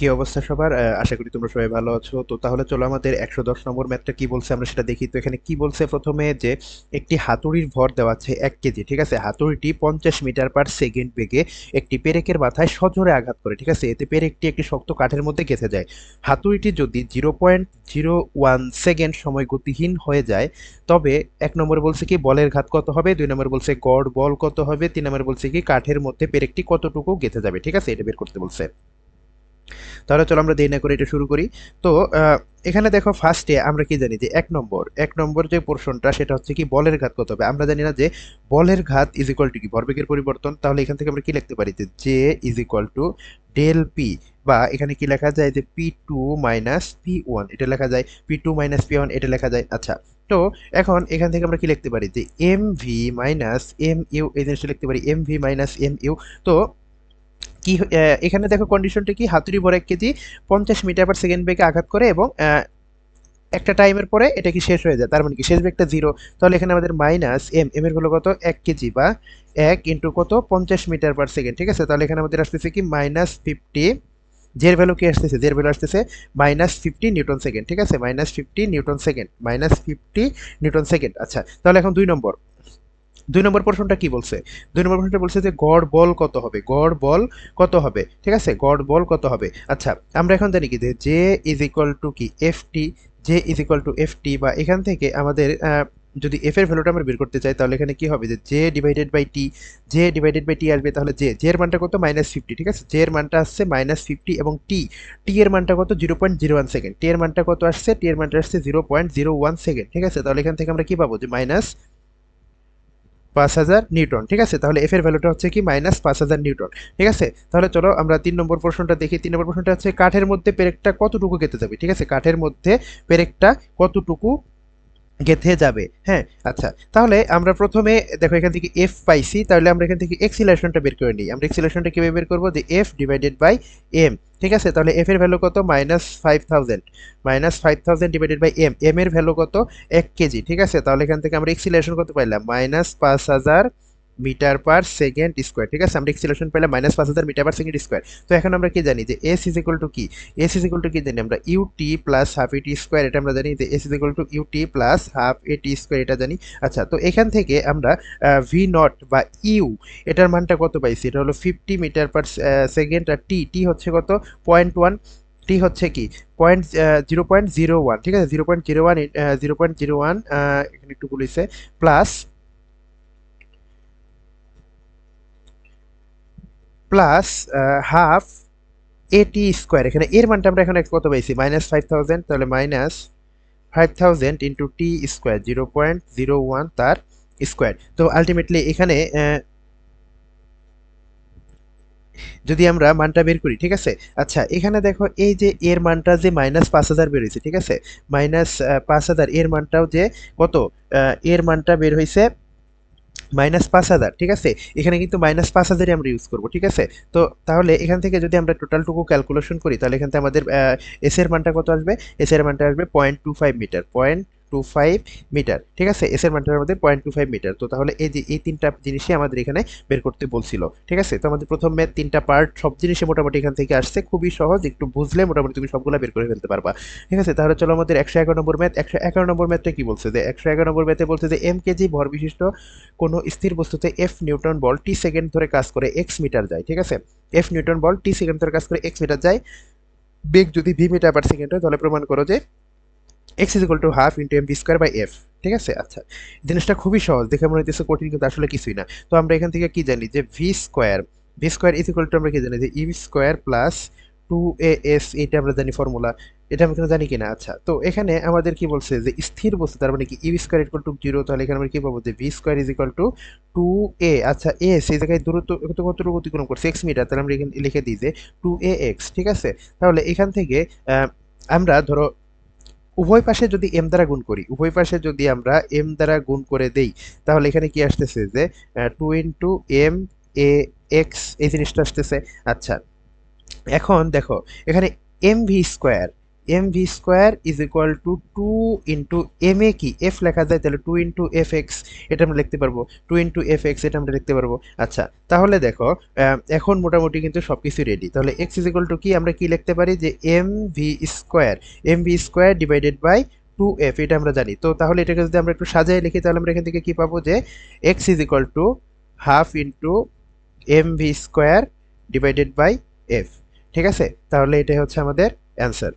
কি অবস্থা সবার? আশা করি তোমরা সবাই ভালো আছো। তো তাহলে চলো আমাদের একশো দশ নম্বর ম্যাথটা কি বলছে আমরা সেটা দেখি। তো এখানে কি বলছে প্রথমে যে একটি হাতুড়ির ভর দেওয়া আছে এক কেজি, ঠিক আছে? হাতুড়িটি পঞ্চাশ মিটার পার সেকেন্ড বেগে একটি পেরেকের মাথায় সজোরে আঘাত করে, ঠিক আছে? এতে পেরেকটি একটি শক্ত কাঠের মধ্যে গেঁথে যায়। হাতুড়িটি যদি zero point zero one second সময় গতিহীন হয়ে যায়, তবে এক নম্বরে বলছে কি বলের ঘাত কত হবে? দুই নম্বর বলছে গড় বল কত হবে? তিন নম্বর বলছে কি কাঠের মধ্যে পেরেকটি কতটুকু গেঁথে যাবে? ঠিক আছে? এটা বের করতে বলছে। তাহলে চলো আমরা দেরি না করে এটা শুরু করি। তো এখানে দেখো ফার্স্টে আমরা কি জানি যে এক নম্বর এক নম্বর যে পোর্শনটা সেটা হচ্ছে কি বলের ঘাত কত হবে? আমরা জানি না যে বলের ঘাত ইজ ইকুয়াল টু কি? ভরবেগের পরিবর্তন। তাহলে এখান থেকে আমরা কি লিখতে পারি? যে J is equal to del P বা এখানে কি লেখা যায় যে P two minus P one এটা লেখা যায়। P two minus P one এটা লেখা যায়। আচ্ছা তো এখন এখান থেকে আমরা কি লিখতে পারি? যে M V minus M U এই জিনিসটা লিখতে পারি। M V minus M U তো কি এখানে দেখো কন্ডিশনটা কি? হাতুড়ি ভর এক কেজি, পঞ্চাশ মিটার পার সেকেন্ড বেগে আঘাত করে এবং একটা টাইমের পরে এটা কি শেষ হয়ে যায়। তার মানে কি, শেষ বেগটা জিরো তাহলে এখানে আমাদের মাইনাস এম এম এর হলো কত? এক কেজি বা এক ইন্টু কত? পঞ্চাশ মিটার পার সেকেন্ড ঠিক আছে? তাহলে এখানে আমাদের আসতেছে কি? মাইনাস ফিফটি জের ভ্যালু কি আসতেছে? জের ভ্যালু আসতেছে মাইনাস ফিফটি নিউটন সেকেন্ড ঠিক আছে? Minus fifty newton second minus fifty newton second আচ্ছা তাহলে এখন দুই নম্বর। দুই নম্বর প্রশ্নটা কি বলছে? দুই নম্বর প্রশ্নটা বলছে যে গড় বল কত হবে? গড় বল কত হবে? ঠিক আছে? গড় বল কত হবে? আচ্ছা আমরা এখন জানি কি যে জে ইজ ইকুয়াল টু কি? F T J is equal to F T বা এখান থেকে আমাদের যদি এফ এর ভ্যালুটা আমরা বের করতে চাই, তাহলে এখানে কি হবে? যে J divided by T J divided by T আসবে, তাহলে জে জে এর মানটা কত? মাইনাস ফিফটি ঠিক আছে? জে এর মানটা আসছে মাইনাস ফিফটি এবং টি টি এর মানটা কত? Zero point zero one second T এর মানটা কত আসছে? টি এর মানটা আসছে zero point zero one second ঠিক আছে? তাহলে এখান থেকে আমরা কি পাবো? যে মাইনাস পাঁচ হাজার নিউটন, ঠিক আছে? তাহলে এফ এর ভ্যালুটা হচ্ছে কি? মাইনাস পাঁচ হাজার নিউটন, ঠিক আছে? তাহলে চলো আমরা তিন নম্বর প্রশ্নটা দেখি। তিন নম্বর প্রশ্নটা হচ্ছে, কাঠের মধ্যে পেরেকটা কতটুকু গেতে যাবে? ঠিক আছে? কাঠের মধ্যে পেরেকটা কতটুকু গেথে যাবে? হ্যাঁ আচ্ছা। তাহলে আমরা প্রথমে, দেখো, এখান থেকে এফ পাইছি। তাহলে আমরা এখান থেকে এক্সিলেশনটা বের করে নিই। আমরা এক্সিলেশনটা কীভাবে বের করব? যে এফ ডিভাইডেড বাই এম ঠিক আছে? তাহলে এফ এর ভ্যালু কত? Minus five thousand minus five thousand divided by M M এর ভ্যালু কত? এক কেজি, ঠিক আছে? তাহলে এখান থেকে আমরা এক্সিলেশন করতে পারলাম। মাইনাস পাঁচ হাজার মিটার পার সেকেন্ড স্কোয়ার, ঠিক আছে? আমরা এক্সিলেশন পেলে মাইনাস পাঁচ হাজার মিটার পার সেকেন্ড স্কোয়ার। তো এখন আমরা কি জানি যে এস ইজ ইকুয়াল টু কি? এস ইজ ইকুয়াল টু কি জানি আমরা? U T plus half A T square এটা আমরা জানি যে S is equal to U T plus half A T square এটা জানি। আচ্ছা তো এখান থেকে আমরা ভি নট বা ইউ এটার মানটা কত পাইছি? এটা হলো ফিফটি মিটার পার সেকেন্ড, আর টি টি হচ্ছে কত? পয়েন্ট ওয়ান টি হচ্ছে কি? Point zero point zero one ঠিক আছে? Zero point zero one zero point zero one এখানে একটু বলেছে plus plus half A T square এখানে এর মানটা আমরা এখন কত পাইছি মাইনাস ফাইভ থাউজেন্ড তাহলে minus five thousand into T square zero point zero one তার স্কোয়ার তো আলটিমেটলি এখানে আহ, যদি আমরা মানটা বের করি ঠিক আছে? আচ্ছা এখানে দেখো এই যে এর মানটা যে মাইনাস পাঁচ হাজার বের হয়েছে ঠিক আছে? মাইনাস পাঁচ হাজার এর মানটাও যে কত? এর মানটা বের হয়েছে মাইনাস পাঁচ হাজার, ঠিক আছে? এখানে কিন্তু মাইনাস পাঁচ হাজারই আমরা ইউজ করব, ঠিক আছে? তো তাহলে এখান থেকে যদি আমরা টোটালটুকু ক্যালকুলেশন করি, তাহলে এখান থেকে আমাদের এসের মানটা কত আসবে? এস এর মানটা আসবে point two five metre point two five metre ঠিক আছে? এস এর মানটা আমাদের পয়েন্ট টু ফাইভ মিটার তো তাহলে এই যে, এই তিনটা জিনিসই আমাদের এখানে বের করতে বলছিল, ঠিক আছে? তো আমাদের প্রথম ম্যাথ তিনটা পার্ট সব জিনিসই মোটামুটি এখান থেকে আসছে। খুবই সহজ, একটু বুঝলে মোটামুটি তুমি সবগুলো বের করে ফেলতে পারবা, ঠিক আছে? তাহলে চলো আমাদের একশো এগারো নম্বর ম্যাথ একশো এগারো নম্বর ম্যাথটা কি বলছে? যে একশো এগারো নম্বর ম্যাথে বলছে যে এম কেজি ভর বিশিষ্ট কোনো স্থির বস্তুতে এফ নিউটন বল টি সেকেন্ড ধরে কাজ করে এক্স মিটার যায়, ঠিক আছে? এফ নিউটন বল টি সেকেন্ড ধরে কাজ করে এক্স মিটার যায়। বেগ যদি ভি মিটার পার সেকেন্ড হয়, তাহলে প্রমাণ করো যে X is equal to half into M V square by F ঠিক আছে? আচ্ছা জিনিসটা খুবই সহজ, দেখে মনে হইতেছে কঠিন, কিন্তু আসলে কিছুই না। তো আমরা এখান থেকে কি জানি যে V square V square is equal to আমরা কি জানি যে U square plus two A S এটা আমরা জানি ফর্মুলা এটা আমি জানি কিনা? আচ্ছা তো এখানে আমাদের কি বলছে যে স্থির বস্তু, তার মানে কি U square equal to zero তাহলে এখানে আমরা কি পাবো যে V square is equal to two A আচ্ছা এ সেই জায়গায় দূরত্ব কত কতটুকু অতিক্রম করছে? এক্স মিটার তাহলে আমরা এখানে লিখে দিই যে টু এ এক্স ঠিক আছে? তাহলে এখান থেকে আমরা ধরো উভয় পাশে যদি এম দ্বারা গুণ করি, উভয় পাশে যদি আমরা এম দ্বারা গুণ করে দেই, তাহলে এখানে কি আসতেছে যে two into M A X এই জিনিসটা আসতেছে। আচ্ছা এখন দেখো, এখানে M V square M V square is equal to two into M A কি এফ লেখা যায়, তাহলে টু ইন্টু এফ এক্স এটা আমরা লিখতে পারব। টু ইন্টু এফ এক্স এটা আমরা লিখতে পারব। আচ্ছা তাহলে দেখো এখন মোটামুটি কিন্তু সব কিছু রেডি তাহলে এক্স ইজ ইকুয়াল টু কি? আমরা কি লিখতে পারি? যে M V square M V square divided by two F এটা আমরা জানি। তো তাহলে এটাকে যদি আমরা একটু সাজায় লিখি, তাহলে আমরা এখান থেকে কি পাবো? যে X is equal to half into M V square divided by F ঠিক আছে? তাহলে এটাই হচ্ছে আমাদের অ্যান্সার